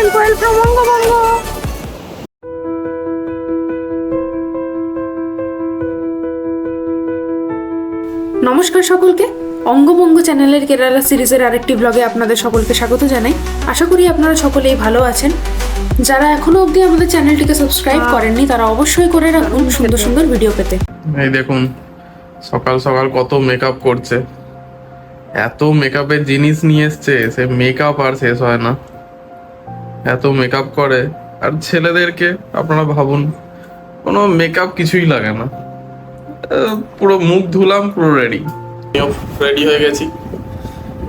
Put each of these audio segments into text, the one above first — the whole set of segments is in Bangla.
বঙ্গবঙ্গ নমস্কার সকলকে। অঙ্গভঙ্গ চ্যানেলের কেরালা সিরিজের আরেকটি ব্লগে আপনাদের সকলকে স্বাগত জানাই। আশা করি আপনারা সকলেই ভালো আছেন। যারা এখনও অবধি আমাদের চ্যানেলটিকে সাবস্ক্রাইব করেননি তারা অবশ্যই করে রাখুন সুন্দর সুন্দর ভিডিও পেতে। এই দেখুন সকাল সকাল কত মেকআপ করছে। এত মেকআপের জিনিস নিয়ে এসছে সে মেকআপ আর শেষ হয় না। এত মেকআপ করে। আর ছেলেদেরকে আপনারা ভাবুন কোনো মেকআপ কিছুই লাগে না। পুরো মুখ ধুলাম পুরো রেডি রেডি হয়ে গেছি।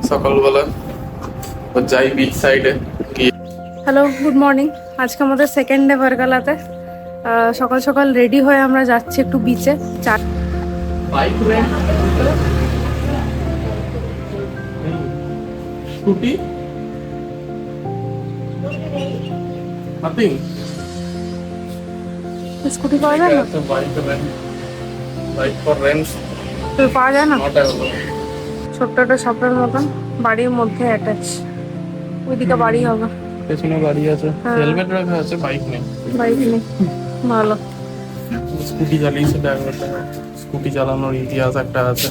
সকালবেলা তো যাই বিচ সাইডে গিয়ে হ্যালো গুড মর্নিং আজকে আমাদের সেকেন্ড ডে ভারগালাতে সকাল সকাল রেডি হয়ে আমরা যাচ্ছি একটু বিচে চার বাইক স্কুটি নাথিং স্কুটি পাওয়া যায় না? বাইক ফর রেন্ট তো পাওয়া যায় না? ছোট্ট একটা শপের মতন বাড়ির মধ্যে অ্যাটাচ ওইদিকে বাড়ি হবে। পেছনে গাড়ি আছে। হ্যাঁ। হেলমেট রাখা আছে বাইক নেই। বাইক নেই। ভালো। স্কুটি চালিয়েছে ড্রাইভারটা স্কুটি চালানোর ইতিহাস একটা আছে।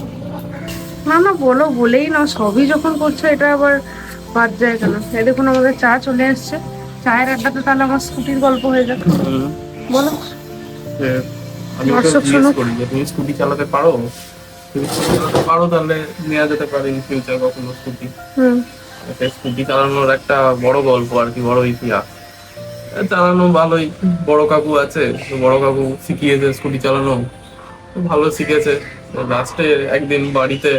না না বলো বলেই না সবই যখন করছ এটা আবার বাদ যায় কেন? এই দেখুন আমাদের চা চলে এসছে। চায়ের আড্ডাতে তাহলে আমার স্কুটির গল্প হয়ে যাবে। বলো। আমি ওকে দর্শক জিজ্ঞেস শুনুক। করি যে তুমি স্কুটি চালাতে পারো? তুমি স্কুটি চালাতে পারো তাহলে নেওয়া যেতে পারে ইন ফিউচার কখনো স্কুটি। হুম। স্কুটি চালানোর একটা বড় গল্প আর কি বড় ইতিহাস। চালানো ভালোই। বড় কাকু আছে বড় কাকু শিখিয়েছে স্কুটি চালানো। ভালো শিখেছে। লাস্টে একদিন বাড়িতে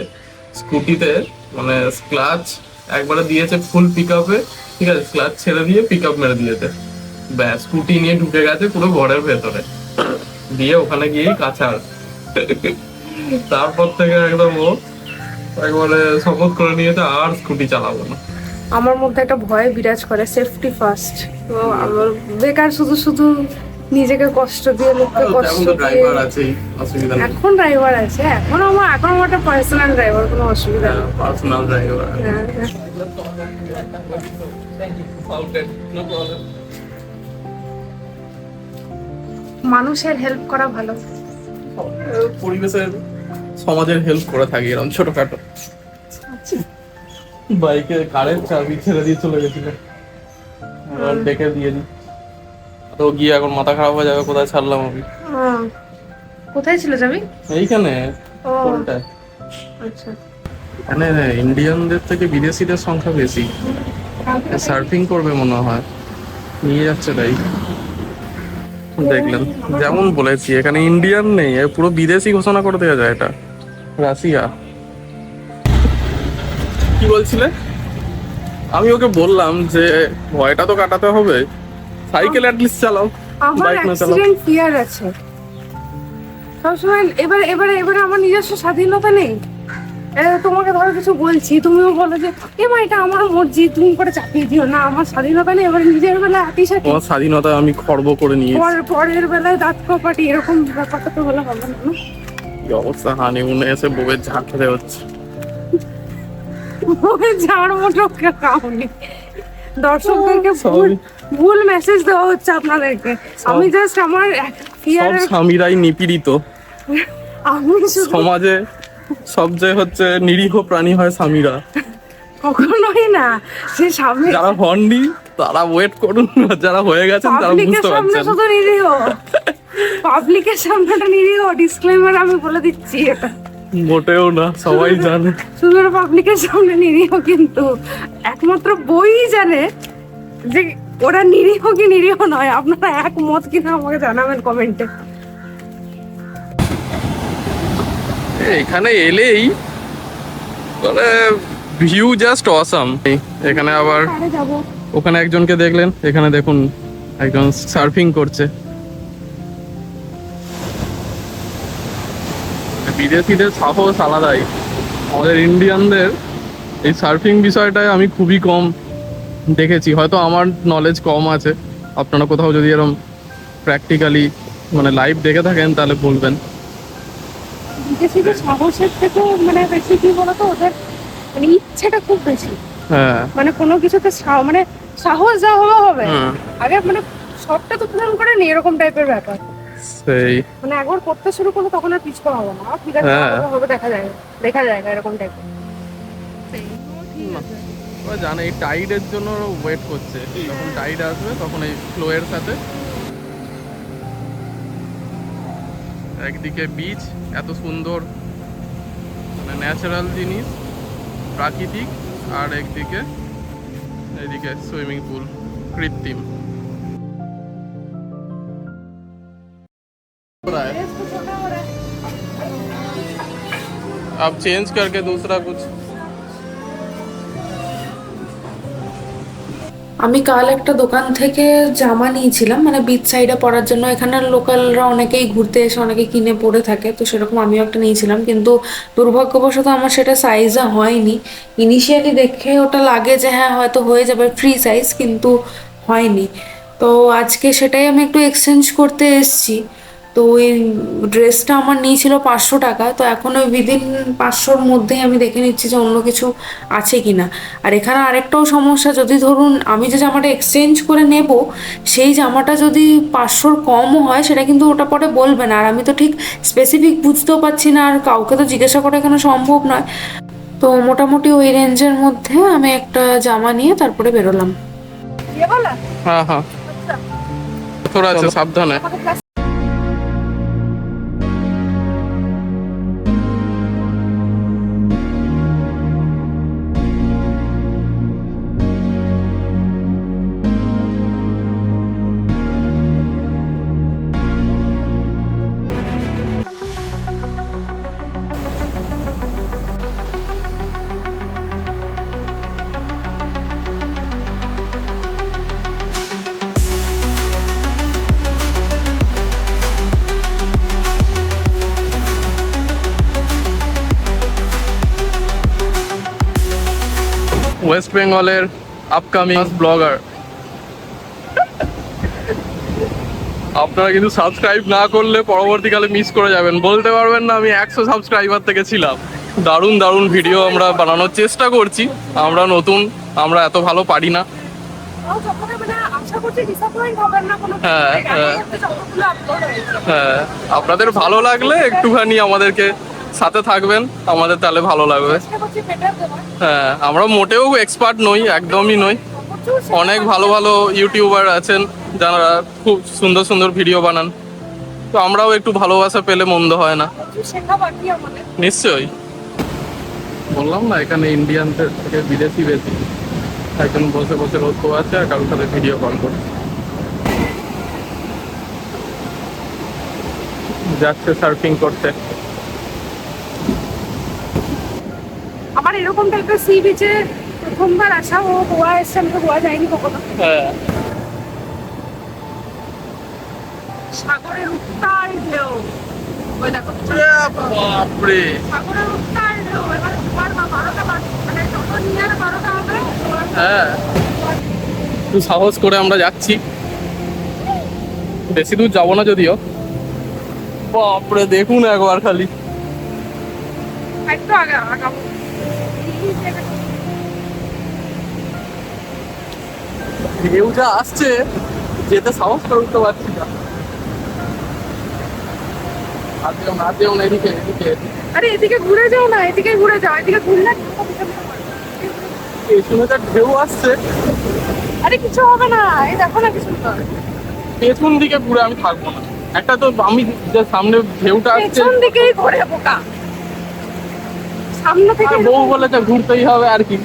স্কুটিতে মানে ক্লাচ একবারে দিয়েছে ফুল পিক আপে ঠিক আছে ক্লাচ ছেড়ে দিয়ে পিক আপ মেরে দিয়েছে। ব্যাস স্কুটি নিয়ে ঢুকে গেছে পুরো ঘরের ভেতরে। দিয়ে ওখানে গিয়েই কাছার তারপর থেকে একদম ও একবারে শপথ করে নিয়েছে, আর স্কুটি চালাবো না। আমার মধ্যে একটা ভয় বিরাজ করে সেফটি ফার্স্ট তো আমার বেকার শুধু শুধু নিজেকে কষ্ট দিয়ে লোককে কষ্ট দিয়ে। অসুবিধা এখন ড্রাইভার আছে এখন আমার এখন আমার একটা পার্সোনাল ড্রাইভার কোনো অসুবিধা নেই। পার্সোনাল ড্রাইভার হ্যাঁ, হ্যাঁ। মানুষের হেল্প করা ভালো। পরিবেশের সমাজের হেল্প করে থাকি এরকম ছোটখাটো। বাইকে কারের চাবি ছেড়ে দিয়ে চলে গেছিল। ডেকে দিয়ে দিই। তো গিয়ে এখন মাথা খারাপ হয়ে যাবে কোথায় ছাড়লাম আমি? কোথায় ছিল যাবি? এইখানে কোনটায়? আচ্ছা। এখানে ইন্ডিয়ানদের থেকে বিদেশিদের সংখ্যা বেশি। সার্ফিং করবে মনে হয়। নিয়ে যাচ্ছে তাই। দেখলেন যেমন বলেছি এখানে ইন্ডিয়ান নেই পুরো বিদেশি ঘোষণা করে দেওয়া যায় এটা। রাশিয়া। কি বলছিলে? আমি ওকে বললাম যে ভয়টা তো কাটাতে হবে। সাইকেল অ্যাটলিস্ট চালাও আমার অ্যাক্সিডেন্ট ফিয়ার আছে। সবসময় এবারে এবারে এবারে আমার নিজস্ব স্বাধীনতা নেই। তোমাকে ধরো কিছু বলছি তুমিও বলো যে এ মা এটা আমার মর্জি তুমি করে চাপিয়ে দিও। না আমার স্বাধীনতা নেই এবারে নিজের বেলায় হাতি সাথে। তোমার স্বাধীনতা আমি খর্ব করে নিয়েছি। পরের বেলায় দাঁত কপাটি এরকম ব্যাপারটা তো হলে হবে না অবস্থা? হানিমুনে এসে বউয়ের ঝাঁক খেতে হচ্ছে। ওই ঝাড় মোটো কাউনি দর্শকদেরকে ভুল ভুল মেসেজ দেওয়া হচ্ছে আপনাদেরকে। আমি জাস্ট আমার সব স্বামীরাই নিপীড়িত। আমি সমাজে সবচেয়ে হচ্ছে নিরীহ প্রাণী হয় স্বামীরা। কখনোই না। সে সামনে যারা হননি তারা ওয়েট করুন যারা হয়ে গেছেন তারা বুঝতে সামনে পারছেন। শুধু নিরীহ। পাবলিকের সামনেটা নিরীহ ডিসক্লেমার আমি বলে দিচ্ছি এটা। মোটেও না সবাই জানে। শুধু পাবলিকের সামনে নিরীহ কিন্তু। একমাত্র বই জানে যে ওরা নিরীহ কি নিরীহ নয়। আপনারা একমত কিনা আমাকে জানাবেন কমেন্টে। এখানে এলেই মানে ভিউ জাস্ট অসাম এখানে আবার ওখানে একজনকে দেখলেন এখানে দেখুন একজন সার্ফিং করছে। বিদেশিদের সাহস আলাদাই। আমাদের ইন্ডিয়ানদের এই সার্ফিং বিষয়টায় আমি খুবই কম দেখেছি। হয়তো আমার নলেজ কম আছে। আপনারা কোথাও যদি এরকম প্র্যাকটিক্যালি মানে লাইভ দেখে থাকেন তাহলে বলবেন। বিদেশিদের সাহসের থেকেও মানে বেশি কি বলতো? ওদের মানে ইচ্ছেটা খুব বেশি। হ্যাঁ। মানে কোনো কিছুতে মানে সাহস যা হবে হবে। হুম আগে মানে সবটা তো পূরণ করে নি এরকম টাইপের ব্যাপার। সেই মানে একবার করতে শুরু করলে তখন আর পিছপা হবে না। ঠিক আছে হ্যাঁ। হবে, হবে দেখা যায় দেখা যায় না এরকম টাইপের ও জানে এই টাইডের জন্য ওয়েট করছে। যখন টাইড আসবে তখন এই ফ্লো এর সাথে। একদিকে বিচ এত সুন্দর মানে ন্যাচারাল জিনিস প্রাকৃতিক আর একদিকে এদিকে সুইমিং পুল কৃত্রিম। अब चेंज करके दूसरा कुछ আমি কাল একটা দোকান থেকে জামা নিয়েছিলাম মানে বিচ সাইডে পরার জন্য এখানের লোকালরা অনেকেই ঘুরতে এসে অনেকে কিনে পরে থাকে তো সেরকম আমিও একটা নিয়েছিলাম কিন্তু দুর্ভাগ্যবশত আমার সেটা সাইজে হয়নি ইনিশিয়ালি দেখে ওটা লাগে যে হ্যাঁ হয়তো হয়ে যাবে ফ্রি সাইজ কিন্তু হয়নি তো আজকে সেটাই আমি একটু এক্সচেঞ্জ করতে এসেছি তো ওই ড্রেসটা আমার নিয়েছিল পাঁচশো টাকা তো এখন ওই উইদিন পাঁচশোর মধ্যেই আমি দেখে নিচ্ছি যে অন্য কিছু আছে কি না আর এখানে আরেকটাও সমস্যা যদি ধরুন আমি যে জামাটা এক্সচেঞ্জ করে নেব সেই জামাটা যদি পাঁচশোর কমও হয় সেটা কিন্তু ওটা পরে বলবে না। আর আমি তো ঠিক স্পেসিফিক বুঝতেও পারছি না আর কাউকে তো জিজ্ঞাসা করা এখানে সম্ভব নয়। তো মোটামুটি ওই রেঞ্জের মধ্যে আমি একটা জামা নিয়ে তারপরে বেরোলাম। হ্যাঁ হ্যাঁ। সাবধানে। ওয়েস্ট বেঙ্গলের আপকামিং ব্লগার আপনারা কিন্তু সাবস্ক্রাইব না করলে পরবর্তীকালে মিস করে যাবেন। বলতে পারবেন না আমি একশো সাবস্ক্রাইবার থেকে ছিলাম। দারুণ দারুণ ভিডিও আমরা বানানোর চেষ্টা করছি। আমরা নতুন আমরা এত ভালো পারি না। হ্যাঁ, হ্যাঁ। হ্যাঁ আপনাদের ভালো লাগলে একটুখানি আমাদেরকে সাথে থাকবেন আমাদের তাহলে ভালো লাগবে। হ্যাঁ আমরা মোটেও এক্সপার্ট নই একদমই নই। অনেক ভালো ভালো ইউটিউবার আছেন যারা খুব সুন্দর সুন্দর ভিডিও বানান। তো আমরাও একটু ভালোবাসা পেলে মন্দ হয় না। নিশ্চয়ই। বললাম না এখানে ইন্ডিয়ানদের থেকে বিদেশি বেশি। একজন বসে বসে রোদ আছে আর কারোর সাথে ভিডিও কল করছে। যাচ্ছে সার্ফিং করতে। এরকম টাইপের সি বিচে প্রথমবার আসা ও গোয়া এসছে আমি তো গোয়া যাইনি কখনো। হ্যাঁ। সাগরের উত্তাল ঢেউ। ওই দেখো। বাপরে। সাগরের উত্তাল ঢেউ। এবার তোমার মা বারোটা মানে টোটো নিয়ে আর বারোটা হবে হ্যাঁ। একটু সাহস করে আমরা যাচ্ছি। বেশি দূর যাব না যদিও। বাপরে দেখুন একবার খালি। একটু আগে আগাবো। ঢেউ যা আসছে যেতে সাহস করে উঠতে পারছি না। আর যেও না যেও না এদিকে এদিকে আরে এদিকে ঘুরে যাও না এদিকে ঘুরে যাও এদিকে ঘুরলে ঢেউটা পিছন যা ঢেউ আসছে। আরে কিছু হবে না এই দেখো না কিছু। পেছন দিকে ঘুরে আমি থাকব না। একটা তো আমি যে সামনে ঢেউটা আসছে। পেছন দিকেই ঘুরে বোকা। সামনে থেকে বউ বলেছে ঘুরতেই হবে আর কি।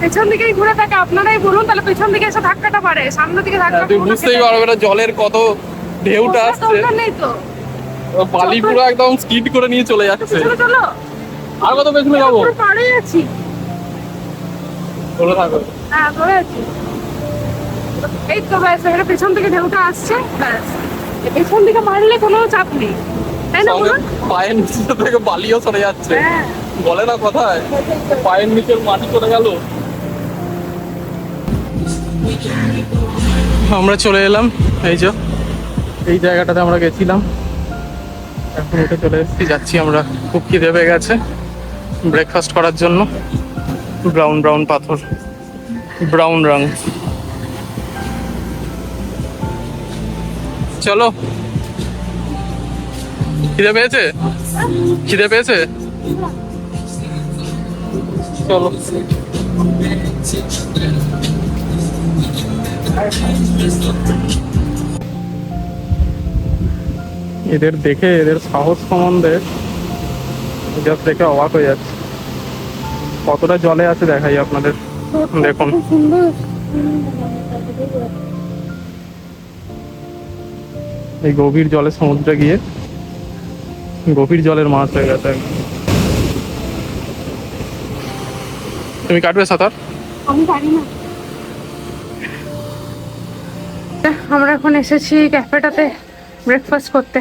পেছন দিকেই ঘুরে থাকে আপনারাই বলুন তাহলে পেছন দিকে এসে ধাক্কাটা পারে সামনের দিকে ধাক্কা তুই বুঝতেই পারবে না জলের কত ঢেউটা আসছে। নেই তো। বালি পুরো একদম স্কিড করে নিয়ে চলে যাচ্ছে। চলো আর কত পেছনে যাব? পাড়ে আছি। চলে থাকো। হ্যাঁ ধরে আছি। এই তো ব্যাস পেছন থেকে ঢেউটা আসছে ব্যাস। পেছন দিকে মারলে কোনো চাপ নেই। তাই না বলুন? পায়ের নিচে থেকে বালিও সরে যাচ্ছে। হ্যাঁ। বলে না কথায় পায়ের নিচের মাটি চলে গেল। আমরা চলে এলাম এই যে এই জায়গাটাতে আমরা গেছিলাম। এখন উঠে চলে এসেছি যাচ্ছি আমরা খুব খিদে পেয়ে গেছে ব্রেকফাস্ট করার জন্য। ব্রাউন ব্রাউন পাথর ব্রাউন রং চলো খিদে পেয়েছে? খিদে পেয়েছে? চলো। এদের দেখে এদের সাহস সম্বন্ধে জাস্ট দেখে অবাক হয়ে যাচ্ছে। কতটা জলে আছে দেখাই আপনাদের। দেখুন। এই গভীর জলে সমুদ্রে গিয়ে গভীর জলের মাছ হয়ে গেছে। তুমি কাটবে সাঁতার? আমি জানি না। আমরা এখন এসেছি ক্যাফেটাতে ব্রেকফাস্ট করতে।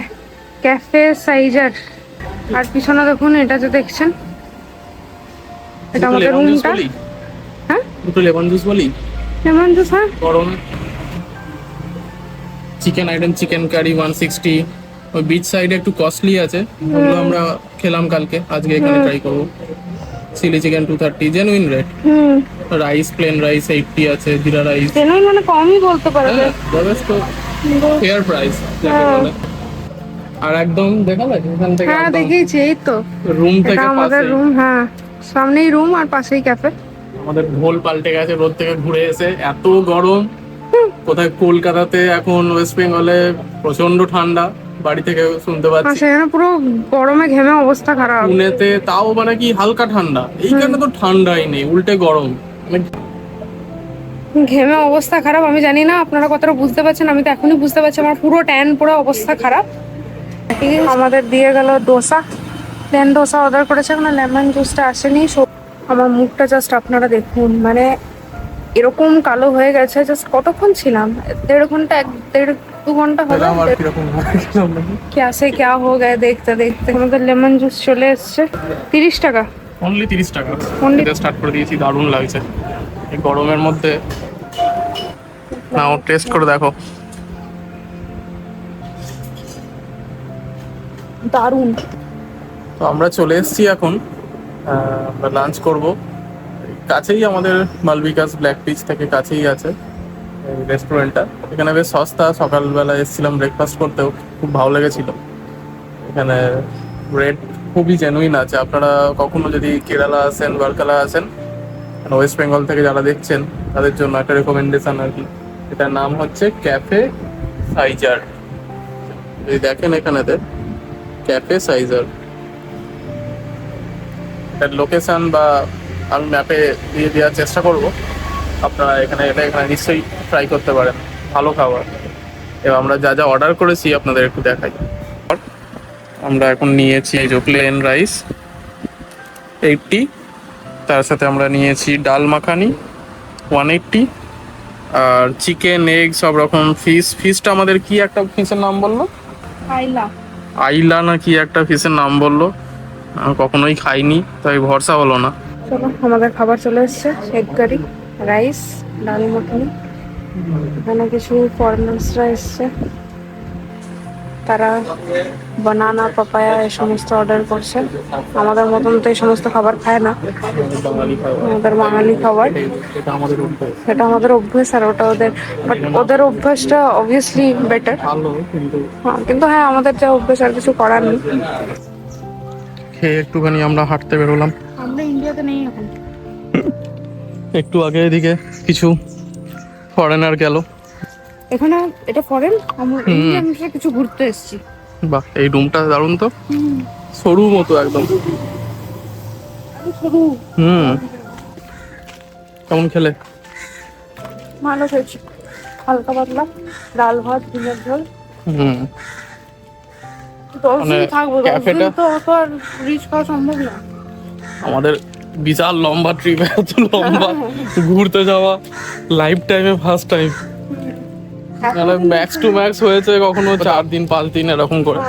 ক্যাফে সাইজার। আর পিছনে দেখুন এটা যে দেখছেন এটা আমাদের রুমটা হ্যাঁ? দুটো লেমন জুস বলি? লেমন জুস হ্যাঁ? গরম। Chicken item chicken curry one sixty ওই বিচ সাইডে একটু কস্টলি আছে ওগুলো আমরা খেলাম কালকে আজকে এখানে ট্রাই করব। Chilli chicken two thirty genuine rate rice plain rice eighty আছে জিরা রাইস জেনুইন মানে কমই বলতে হ্যাঁ যথেষ্ট ফেয়ার প্রাইস আর একদম দেখালে এখান থেকে হ্যাঁ দেখিয়েছি এই তো। রুম থেকে আমাদের রুম হ্যাঁ। সামনেই রুম আর পাশেই ক্যাফে আমাদের ঢোল পাল্টে গেছে রোদ থেকে ঘুরে এসে এত গরম। কোথায় কলকাতাতে এখন ওয়েস্ট বেঙ্গলে প্রচণ্ড ঠান্ডা। বাড়ি থেকে শুনতে পাচ্ছি। সেখানে পুরো গরমে ঘেমে অবস্থা খারাপ। পুনেতে তাও মানে কি হালকা ঠান্ডা। এইখানে তো ঠান্ডাই নেই উল্টে গরম। ঘেমে অবস্থা খারাপ আমি জানি না আপনারা কতটা বুঝতে পারছেন আমি তো এখনই বুঝতে পারছি আমার পুরো ট্যান পুরো অবস্থা খারাপ। আমাদের দিয়ে গেল দোসা। প্লেন দোসা অর্ডার করেছে এখন লেমন জুসটা আসেনি। সো- আমার মুখটা জাস্ট আপনারা দেখুন মানে এরকম কালো হয়ে গেছে জাস্ট কতক্ষণ ছিলাম? দেড় ঘণ্টা এক দেড় দু ঘণ্টা হলো। ক্যাশে ক্যা হো গায়ে দেখতে দেখতে। আমাদের লেমন জুস চলে এসছে। তিরিশ টাকা। অনলি তিরিশ টাকা। অনলি স্টার্ট করে দিয়েছি দারুণ লাগছে। এই গরমের মধ্যে। নাও টেস্ট করে দেখো। দারুণ। তো আমরা চলে এসেছি এখন। আমরা লাঞ্চ করব। কাছেই আমাদের মালবিকাস ব্ল্যাক পিচ থেকে কাছেই আছে। রেস্টুরেন্টটা এখানে বেশ সস্তা, সকালবেলা এসেছিলাম ব্রেকফাস্ট করতেও, খুব ভালো লেগেছিল। এখানে রেট খুবই জেনুইন আছে। আপনারা কখনো যদি কেরালা আসেন, বারকালা আসেন ওয়েস্ট বেঙ্গল থেকে যারা দেখছেন, তাদের জন্য একটা রেকমেন্ডেশন আর কি। এটার নাম হচ্ছে ক্যাফে সাইজার যদি দেখেন এখানেতে ক্যাফে সাইজার এটার লোকেশন বা আমি ম্যাপে দিয়ে দেওয়ার চেষ্টা করব। আপনারা এখানে এটা এখানে নিশ্চয়ই ট্রাই করতে পারেন। ভালো খাবার। এবার আমরা যা যা অর্ডার করেছি আপনাদের একটু দেখাই। আমরা এখন নিয়েছি এই যে প্লেন রাইস এইটটি তার সাথে আমরা নিয়েছি ডাল মাখানি ওয়ান এইটটি আর চিকেন এগ সব রকম ফিশ ফিশটা আমাদের কি একটা ফিশের নাম বলল? আইলা। না কি একটা ফিশের নাম বলল? কখনোই খাইনি তাই ভরসা হলো না। চলো আমাদের খাবার চলে এসছে এগ কারি রাইস ডাল মাখানি এখানে কিছু ফরেনার্সরা এসছে। তারা বানানা পাপায়া এই সমস্ত অর্ডার করছে। আমাদের মতন তো এই সমস্ত খাবার খায় না। আমাদের বাঙালি খাবার। এটা আমাদের অভ্যাস আর ওটা ওদের বাট ওদের অভ্যাসটা অবভিয়াসলি বেটার কিন্তু কিন্তু হ্যাঁ আমাদের যা অভ্যেস আর কিছু করার নেই। খেয়ে একটুখানি আমরা হাঁটতে বেরোলাম। আমরা ইন্ডিয়াতে নেই এখন। একটু আগে এদিকে কিছু ফরেনার গেল। এখানে এটা ফরেন আমরা কিছু ঘুরতে এসেছি। বাহ এই রুমটা দারুণ তো। সরু মতো একদম। হুম। কেমন খেলে? ভালো খেয়েছি হালকা পাতলা ডাল ভাত ডিমের ঝোল। হুম। দশ মানে দিন থাকব দশ দিন তো অত আর রিচ খাওয়া সম্ভব না। আমাদের বিশাল লম্বা ট্রিপ এত লম্বা। ঘুরতে যাওয়া লাইফ টাইমে ফার্স্ট টাইম মানে ম্যাক্স টু ম্যাক্স হয়েছে কখনো চার দিন পাঁচ দিন এরকম করে।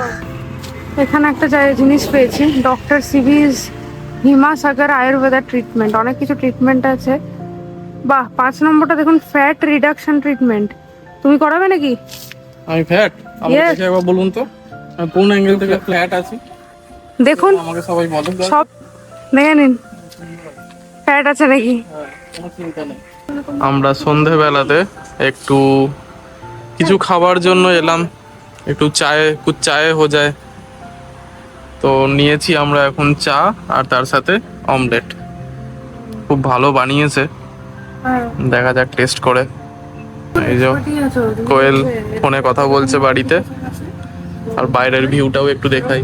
এখানে একটা জিনিস পেয়েছি ডক্টর সিভিজ হিমা সাগর আয়ুর্বেদা ট্রিটমেন্ট অনেক কিছু ট্রিটমেন্ট আছে। বাহ পাঁচ নম্বরটা দেখুন ফ্যাট রিডাকশন ট্রিটমেন্ট তুমি করাবে নাকি? আমি ফ্ল্যাট আমাকে একবার বলুন তো। আমি কোন অ্যাঙ্গেল থেকে ফ্ল্যাট আছি? দেখুন আমাকে সবাই বলে। সব দেখে নিন। ফ্যাট আছে নাকি? আমরা সন্ধেবেলাতে একটু কিছু খাবার জন্য এলাম। একটু চায়ে কুছ চায়ে হো যায়। তো নিয়েছি আমরা এখন চা আর তার সাথে অমলেট। খুব ভালো বানিয়েছে। দেখা যাক টেস্ট করে। এই যে কোয়েল ফোনে কথা বলছে বাড়িতে। আর বাইরের ভিউটাও একটু দেখাই।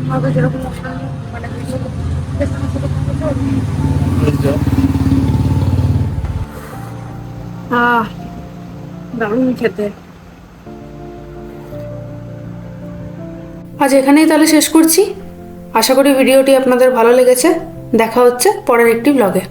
আহ, দারুণ খেতে। আজ এখানেই তাহলে শেষ করছি। আশা করি ভিডিওটি আপনাদের ভালো লেগেছে। দেখা হচ্ছে পরের একটি ব্লগে